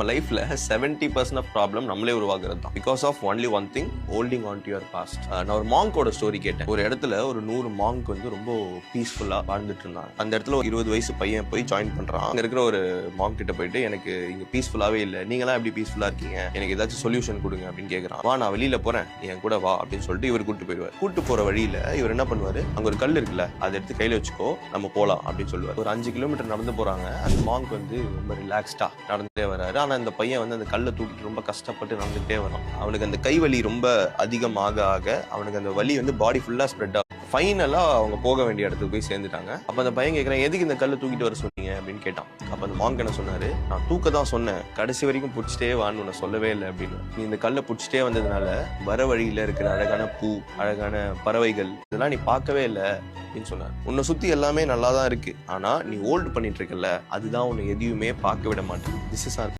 நம்ம லைஃப்ல seventy percent of problem நம்மளே உருவாக்குறது தான் because of only one thing holding on to your past நான் ஒரு மாங்கோட ஸ்டோரி கேட்டேன். ஒரு இடத்துல ஒரு நூறு மாங்க் வந்து ரொம்ப பீஸ்ஃபுல்லா வாழ்ந்துட்டு இருந்தாங்க. அந்த இடத்துல ஒரு இருபது வயசு பையன் போய் ஜாயின் பண்றான். அங்க இருக்கிற ஒரு மாங்க் கிட்ட போயிட்டு எனக்கு இங்க பீஸ்ஃபுல்லாவே இல்ல. நீங்களாம் எப்படி பீஸ்ஃபுல்லா இருக்கீங்க? எனக்கு ஏதாச்சும் சொல்யூஷன் கொடுங்க அப்படின்னு கேட்குறான் வா நான் வெளியில போறேன். என் கூட வா அப்படின்னு சொல்லிட்டு இவர் கூட்டு போயிடுவார். கூட்டு போற வழியில இவர் என்ன பண்ணுவாரு? அங்க ஒரு கல் இருக்குல்ல அதை எடுத்து கையில வச்சுக்கோ நம்ம போலாம் அப்படின்னு சொல்லுவார். ஒரு அஞ்சு கிலோமீட்டர் நடந்து போறாங்க. அந்த மாங்க் வந்து ரொம்ப ரிலாக்ஸ்டா நடந்தே வராரு. ஆனால் அந்த பையன் வந்து அந்த கல்லை தூக்கிட்டு ரொம்ப கஷ்டப்பட்டு நடந்துகிட்டே வரான். அவனுக்கு அந்த கை வலி ரொம்ப அதிகமாக ஆக அவனுக்கு அந்த வலி வந்து பாடி ஃபுல்லாக ஸ்ப்ரெட் ஆகும் ஃபைனலாக அவங்க போக வேண்டிய இடத்துக்கு போய் சேர்ந்துட்டாங்க. அப்போ அந்த பையன் கேட்குறேன் எதுக்கு இந்த கல்லை தூக்கிட்டு வர சொன்னீங்க? அப்படின்னு கேட்டான். அப்போ அந்த மாங்க் என்ன சொன்னார் நான் தூக்க தான் சொன்னேன். கடைசி வரைக்கும் பிடிச்சிட்டே வான்னு உன்னை சொல்லவே இல்லை அப்படின்னு. நீ இந்த கல்லை பிடிச்சிட்டே வந்ததுனால வர வழியில் இருக்கிற அழகான பூ அழகான பறவைகள் இதெல்லாம் நீ பார்க்கவே இல்லை அப்படின்னு சொன்னார். உன்னை சுற்றி எல்லாமே நல்லா தான் இருக்குது ஆனால் நீ ஹோல்டு பண்ணிட்டு இருக்கல அதுதான் உன்னை எதையுமே பார்க்க விட மாட்டேன் திஸ் இஸ் ஆர்